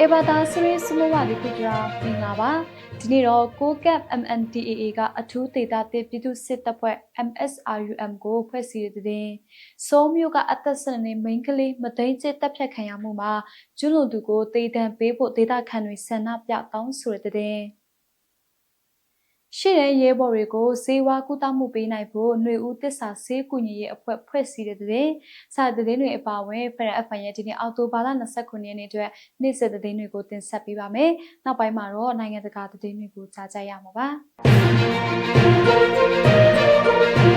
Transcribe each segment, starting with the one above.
အေဘာသာစရီစမဝဒီကုဒရာမင်္ဂလာပါဒီနေ့တော့ကိုကပ် MNDAA ကအထူးဒေသတစ်ပြည်သူစစ်တပ်ဖွဲ့ MSRUM ကိုဖွဲ့စည်းတဲ့တဲ့စိုးမျိုးကအသက်ဆက်နေမိန်ကလေးမသိန်းကျတပ်ဖြတ်ခံရမှုမှာကျွလွန်သူကိုတေတံပေးဖို့ဒေသခံတွေဆန္ဒပြတောင်းဆိုတဲ့တဲ့ ရှိတဲ့ရဲဘော်တွေကိုဈေးဝါကုသမှုပေးနိုင်ဖို့ຫນွေဦးတစ္ဆာဈေးကူညီရေးအဖွဲ့ဖွဲ့စည်းတဲ့တဲ့စာတဲ့တွေအပါအဝင်ဖရအဖိုင်ရဲ့ဒီနေ့အောက်တိုဘာလ29ရက်နေ့အတွက်နေ့စဉ်တဲ့တွေကိုတင်ဆက်ပေးပါမယ်။နောက်ပိုင်းမှာတော့နိုင်ငံတကာတဲ့တွေကိုကြားကြရမှာပါ။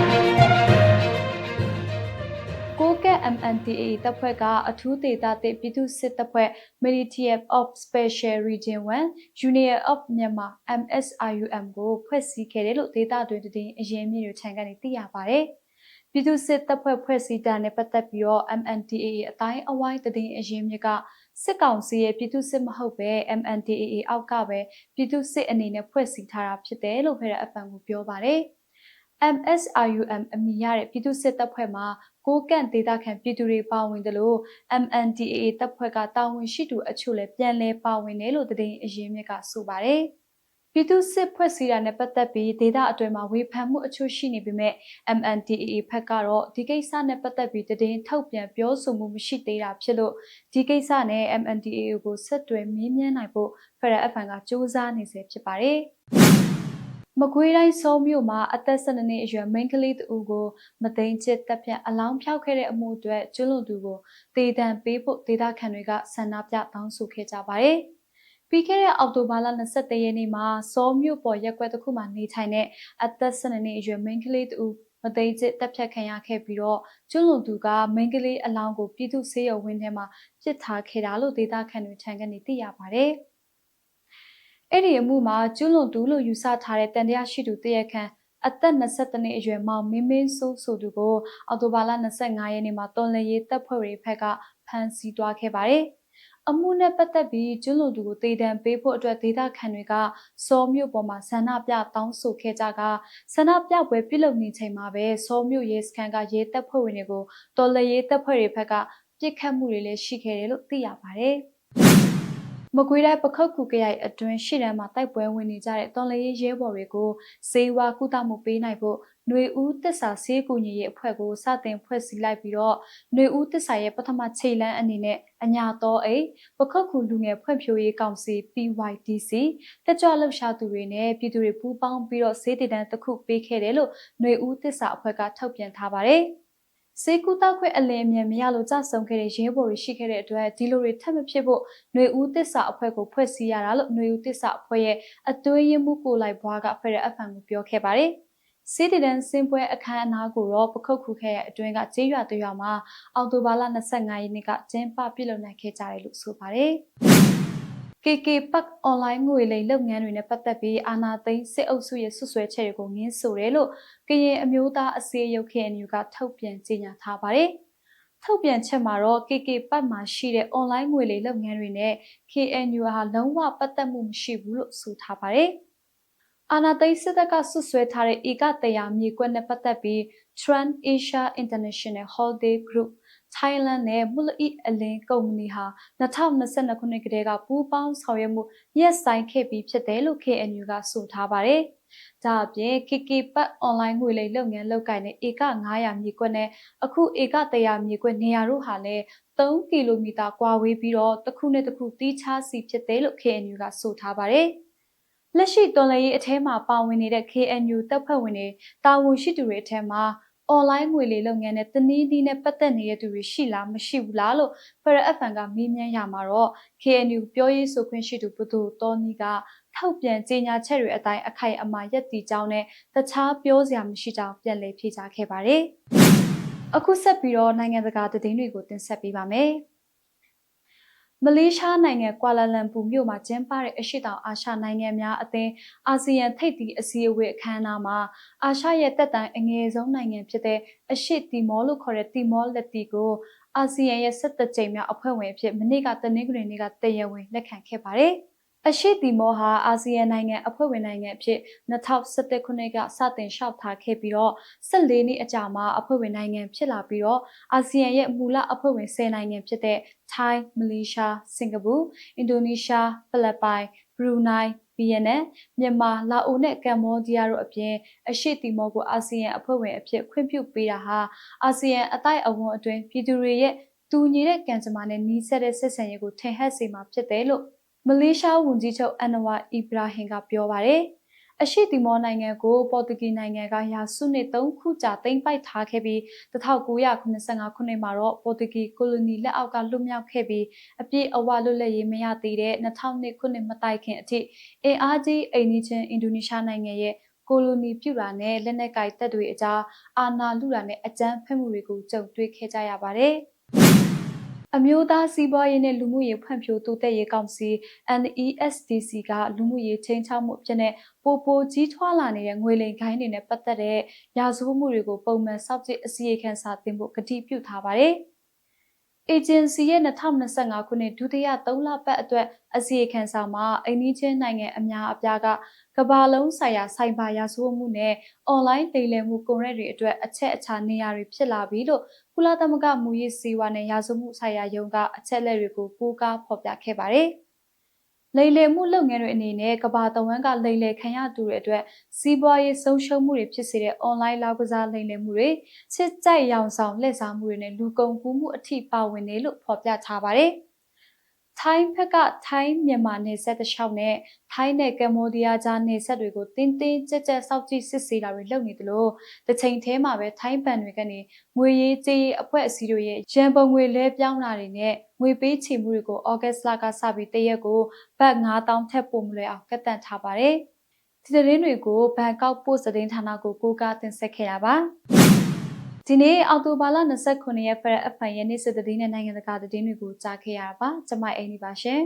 ကိုကက် MNDA တပ်ဖွဲ့ကအထူးဒေသတစ်ပြည်သူစစ်တပ်ဖွဲ့ Military of Special Region 1 Union of Myanmar MSRUM ကိုဖွဲ့စည်းခဲ့တယ်လို့ဒေသတွင်တည်အရင်းမြစ်တွေထံကနေသိရပါတယ်။ပြည်သူစစ်တပ်ဖွဲ့ဖွဲ့စည်းတာနဲ့ပတ်သက်ပြီးတော့ MNDAA အတိုင်းအဝိုင်းတည်အရင်းမြစ်ကစစ်ကောင်စီရဲ့ပြည်သူစစ်မဟုတ်ပဲ MNDAA အောက်ကပဲပြည်သူစစ်အနေနဲ့ဖွဲ့စည်းထားတာဖြစ်တယ်လို့ဖရအဖန်ကပြောပါတယ်။ MSRUM အမည်ရတဲ့ပြည်သူစစ်တပ်ဖွဲ့မှာကိုကန့်ဒေသခံပြည်သူတွေပါဝင်တယ်လို့ MNDAA တပ်ဖွဲ့ကတာဝန်ရှိသူအချို့လည်းပြန်လည်ပါဝင်တယ်လို့သတင်းအရင်းမြစ်ကဆိုပါတယ်။ပြည်သူစစ်ဖွဲ့စည်းတာနဲ့ပတ်သက်ပြီးဒေသအတွင်းမှာဝေဖန်မှုအချို့ရှိနေပေမဲ့ MNDAA ဘက်ကတော့ဒီကိစ္စနဲ့ပတ်သက်ပြီးသတင်းထုတ်ပြန်ပြောဆိုမှုမရှိသေးတာဖြစ်လို့ဒီကိစ္စနဲ့ MNDAA ကိုဆက်သွယ်မေးမြန်းနိုင်ဖို့ Federal FN ကစူးစမ်းနေစေဖြစ်ပါတယ်။ မကွေးတိုင်းစောမြို့မှာအသက်12နှစ်အရွယ်မိန်းကလေးတူကိုမသိန်းချစ်တပ်ဖြတ်အလောင်းဖြောက်ခဲ့တဲ့အမှုအတွက်ကျွလွန်သူကိုတေတံပေးဖို့ဒေသခံတွေကဆန္ဒပြတောင်းဆိုခဲ့ကြပါတယ်။ပြီးခဲ့တဲ့အောက်တိုဘာလ23ရက်နေ့မှာစောမြို့ပေါ်ရက်ွက်တစ်ခုမှာနေထိုင်တဲ့အသက်12နှစ်အရွယ်မိန်းကလေးတူမသိချစ်တပ်ဖြတ်ခံရခဲ့ပြီးတော့ကျွလွန်သူကမိန်းကလေးအလောင်းကိုပြည်သူစေယုံဝင်းထဲမှာပစ်ထားခဲ့တာလို့ဒေသခံတွေထံကနေသိရပါတယ်။ အဲ့ဒီအမှုမှာကျူးလွန်သူလို့ယူဆထားတဲ့တန်တရားရှိသူတရခန်အသက်22နှစ်အရွယ်မောင်မင်းမင်းစိုးဆိုသူကိုအော်တိုဘာလ25ရက်နေ့မှာတော်လရေးတပ်ဖွဲ့တွေဘက်ကဖမ်းဆီးသွားခဲ့ပါတယ်။အမှုနဲ့ပတ်သက်ပြီးကျွလွန်သူကိုတေတံပေးဖို့အတွက်ဒေသခံတွေကစောမြို့ပေါ်မှာဆန္ဒပြတောင်းဆိုခဲ့ကြကဆန္ဒပြပွဲပြုလုပ်နေချိန်မှာပဲစောမြို့ရဲစခန်းကရဲတပ်ဖွဲ့ဝင်တွေကိုတော်လရေးတပ်ဖွဲ့တွေဘက်ကပြစ်ခတ်မှုတွေလည်းရှိခဲ့တယ်လို့သိရပါတယ်။ မကွေးတိုင်းပခုတ်ကူကရိုက်အတွင်းရှေ့တန်းမှာတိုက်ပွဲဝင်နေကြတဲ့တော်လရေးရဲဘော်တွေကိုဈေးဝါကုသမှုပေးနိုင်ဖို့ຫນွေဦးတစ္ဆာဆေးကူညီရေးအဖွဲ့ကိုစတင်ဖွဲ့စည်းလိုက်ပြီးတော့ຫນွေဦးတစ္ဆာရဲ့ပထမခြေလန်းအနေနဲ့အညာတော်အိပခုတ်ကူလူငယ်ဖွံ့ဖြိုးရေးကောင်စီ PYDC တက်ကြွလှုပ်ရှားသူတွေနဲ့ပြည်သူတွေပူးပေါင်းပြီးတော့ဈေးတည်တန်းတစ်ခုပေးခဲ့တယ်လို့ຫນွေဦးတစ္ဆာအဖွဲ့ကထုတ်ပြန်ထားပါတယ်။ စေကူတောက်ခွင့်အလင်းအမြန်မရလို့ကြဆုံခဲ့တဲ့ရဲဘော်တွေရှိခဲ့တဲ့အတွက်ဒီလိုတွေထပ်မဖြစ်ဖို့ຫນွေဦးတစ္ဆာအဖွဲ့ကိုဖွဲ့စည်းရတာလို့ຫນွေဦးတစ္ဆာအဖွဲ့ရဲ့အတွင်းရင်မှုကိုလိုက်ဘွားကဖရအဖန်ကိုပြောခဲ့ပါတယ်။စီတီဒန်စင်ပွဲအခမ်းအနားကိုတော့ပခုတ်ခုခဲ့ရဲ့အတွင်းကကျေးရွာတရွာမှာအော်တိုဘာလ25ရက်နေ့ကကျင်းပပြုလုပ်နိုင်ခဲ့ကြတယ်လို့ဆိုပါတယ်။ KK Park online ငွေလိမ်လုပ်ငန်းတွေနဲ့ပတ်သက်ပြီးအာနာသိန်းစစ်အုပ်စုရဲ့ဆွဆွဲချက်တွေကိုငင်းဆိုတယ်လို့ကရင်အမျိုးသားအစည်းအရုပ် KNU ကထုတ်ပြန်ကြေညာထားပါတယ်။ထုတ်ပြန်ချက်မှာတော့ KK Park မှာရှိတဲ့ online ငွေလိမ်လုပ်ငန်းတွေနဲ့ KNU ဟာလုံးဝပတ်သက်မှုမရှိဘူးလို့ဆိုထားပါတယ်။အာနာသိန်းစစ်တပ်ကဆွဆွဲထားတဲ့ဧကတရားမြေကွက်နဲ့ပတ်သက်ပြီး Trans Asia International Holding Group ထိုင်းလန်နဲ့မူလအီအလင်းကုမ္ပဏီဟာ2022ခုနှစ်ကတည်းကပူးပေါင်းဆောင်ရွက်မှုရက်ဆိုင်ခဲ့ပြီးဖြစ်တယ်လို့ KNU ကဆိုထားပါတယ်။ဒါအပြင် KK ပတ်အွန်လိုင်းငွေလိမ်လုပ်ငန်းလုပ်ကိုင်တဲ့ဧက900မြေကွက်နဲ့အခုဧက100မြေကွက်နေရာတို့ဟာလည်း3ကီလိုမီတာကွာဝေးပြီးတော့တစ်ခုနဲ့တစ်ခုတီးခြားစီဖြစ်တယ်လို့ KNU ကဆိုထားပါတယ်။လက်ရှိတော်လှန်ရေးအထက်မှာပါဝင်နေတဲ့ KNU တပ်ဖွဲ့ဝင်တွေတာဝန်ရှိသူတွေအထက်မှာ အွန်လိုင်းငွေလေလုပ်ငန်းနဲ့တနည်းနည်းနဲ့ပတ်သက်နေတဲ့သူတွေရှိလားမရှိဘူးလားလို့ Federal FN ကမေးမြန်းရမှာတော့ KNU ပြောရေးဆိုခွင့်ရှိသူဘုသူတော်နီကထောက်ပြန်ကြေညာချက်တွေအတိုင်းအခိုင်အမာရက်တီကြောင်းနဲ့တခြားပြောစရာမရှိကြောင်းပြန်လည်ဖြေကြားခဲ့ပါတယ်။အခုဆက်ပြီးတော့နိုင်ငံတကာသတင်းတွေကိုတင်ဆက်ပေးပါမယ်။ မလေးရှားနိုင်ငံကွာလာလမ်ပူမြို့မှာကျင်းပတဲ့အရှိတောင်အာရှနိုင်ငံများအသင်းအာဆီယံထိပ်သီးအစည်းအဝေးအခမ်းအနားမှာအာရှရဲ့တက်တိုင်အငယ်ဆုံးနိုင်ငံဖြစ်တဲ့အရှိတီမောလို့ခေါ်တဲ့တီမောလက်တီကိုအာဆီယံရဲ့ဆက်သက်ကြိမ်မြောက်အဖွဲ့ဝင်အဖြစ်မနေ့ကတနင်္ဂနွေနေ့ကတရားဝင်လက်ခံခဲ့ပါတယ်။ အရှိတီမောဟာအာဆီယံနိုင်ငံအဖွဲ့ဝင်နိုင်ငံအဖြစ်2017ခုနှစ်ကစတင်လျှောက်ထားခဲ့ပြီးတော့14နှစ်အကြာမှာအဖွဲ့ဝင်နိုင်ငံဖြစ်လာပြီးတော့အာဆီယံရဲ့မူလအဖွဲ့ဝင်10နိုင်ငံဖြစ်တဲ့ထိုင်း၊မလေးရှား၊စင်ကာပူ၊အင်ဒိုနီးရှား၊ဖိလစ်ပိုင်၊ဘရူနိုင်းဗီယက်နမ်မြန်မာလာအိုနဲ့ကမ္ဘောဒီးယားတို့အပြင်အရှိတီမောကိုအာဆီယံအဖွဲ့ဝင်အဖြစ်ခွင့်ပြုပေးတာဟာအာဆီယံအတိုက်အဝန်အတွင်းပြည်သူတွေရဲ့တူညီတဲ့ကံကြမ္မာနဲ့နှီးစပ်တဲ့ဆက်ဆံရေးကိုထင်ဟပ်စေမှာဖြစ်တယ်လို့ မလေးရှားဝန်ကြီးချုပ်အန်နဝါအီဘရာဟင်ကပြောပါတယ်။အရှိတီမောနိုင်ငံကိုပေါ်တူဂီနိုင်ငံကရာစုနှစ်3ခုကြာသိမ်းပိုက်ထားခဲ့ပြီး1985ခုနှစ်မှာတော့ပေါ်တူဂီကိုလိုနီလက်အောက်ကလွတ်မြောက်ခဲ့ပြီးအပြည့်အဝလွတ်လပ်ရေးမရသေးတဲ့2002ခုနှစ်မတိုင်ခင်အထိအင်အားကြီးအိန္ဒိချင်းအင်ဒိုနီးရှားနိုင်ငံရဲ့ကိုလိုနီပြုတာနဲ့လက်နက်ကိုင်တပ်တွေအကြားအာဏာလုတာနဲ့အကြမ်းဖက်မှုတွေကိုကြုံတွေ့ခဲ့ကြရပါတယ်။ အမျိုးသားစီးပွားရေးနဲ့လူမှုရေးဖွံ့ဖြိုးတိုးတက်ရေးကောင်စီ NESDC ကလူမှုရေးချင်းချောက်မှုအဖြစ်နဲ့ပိုပိုကြီးထွားလာနေတဲ့ငွေလိမ်ခိုင်းတွေနဲ့ပတ်သက်တဲ့ရာဇဝတ်မှုတွေကိုပုံမှန်စောင့်ကြည့်အစီအခံစာတင်ဖို့ကတိပြုထားပါတယ်။ agency ရဲ့2025ခုနှစ်ဒုတိယ3လပတ်အတွက်အစီအခံစာမှာအိန္ဒိချင်းနိုင်ငံအများအပြားကကမ္ဘာလုံးဆိုင်ရာစိုက်ဘာရာဇဝတ်မှုနဲ့ online လိမ်လည်မှုကွန်ရက်တွေအတွက်အချက်အချာနေရာတွေဖြစ်လာပြီလို့ကုလသမဂ္ဂမူရစ်စီဝါနဲ့ရာဇဝတ်မှုဆိုင်ရာယုံကအချက်လက်တွေကိုပိုးကားဖော်ပြခဲ့ပါတယ်။ လိမ်လည်မှုလုပ်ငန်းတွေအနေနဲ့ကဘာတဝန်းကလိမ်လည်ခံရသူတွေအတွက်စီးပွားရေးဆုံးရှုံးမှုတွေဖြစ်စေတဲ့ online လောက်ကစားလိမ်လည်မှုတွေချစ်ကြိုက်ရောင်ဆောင်လက်စားမှုတွေနဲ့လူကုန်ကူးမှုအထိပါဝင်တယ်လို့ဖော်ပြထားပါတယ်။ ထိုင်းဘက်ကထိုင်းမြန်မာနယ်စပ်တစ်လျှောက်နဲ့ထိုင်းနဲ့ကမ္ဘောဒီးယားကြားနယ်စပ်တွေကိုတင်းတင်းကြပ်ကြပ်စောင့်ကြည့်စစ်ဆေးတာတွေလုပ်နေတယ်လို့တစ်ချိန်တည်းမှာပဲထိုင်းဘဏ်တွေကနေငွေရေးကြေးရေးအဖွဲ့အစည်းတွေရဲ့ရန်ပုံငွေလဲပြောင်းတာတွေနဲ့ငွေပေးချေမှုတွေကိုဩဂတ်စ်လကစပြီးတရက်ကိုဘတ်9000ထက်ပိုမလွယ်အောင်ကတ်တန့်ထားပါတယ်ဒီသတင်းတွေကိုဘန်ကောက်ပို့စ်သတင်းဌာနကိုကိုးကားတင်ဆက်ခဲ့တာပါ ဒီနေ့အော်တိုဘာလ29ရက်ဖရက်အဖန်ရဲ့နေ့စစ်သတင်းနဲ့နိုင်ငံတကာသတင်းတွေကိုကြားခဲ့ရတာပါကျွန်မအိမ်နေပါရှင်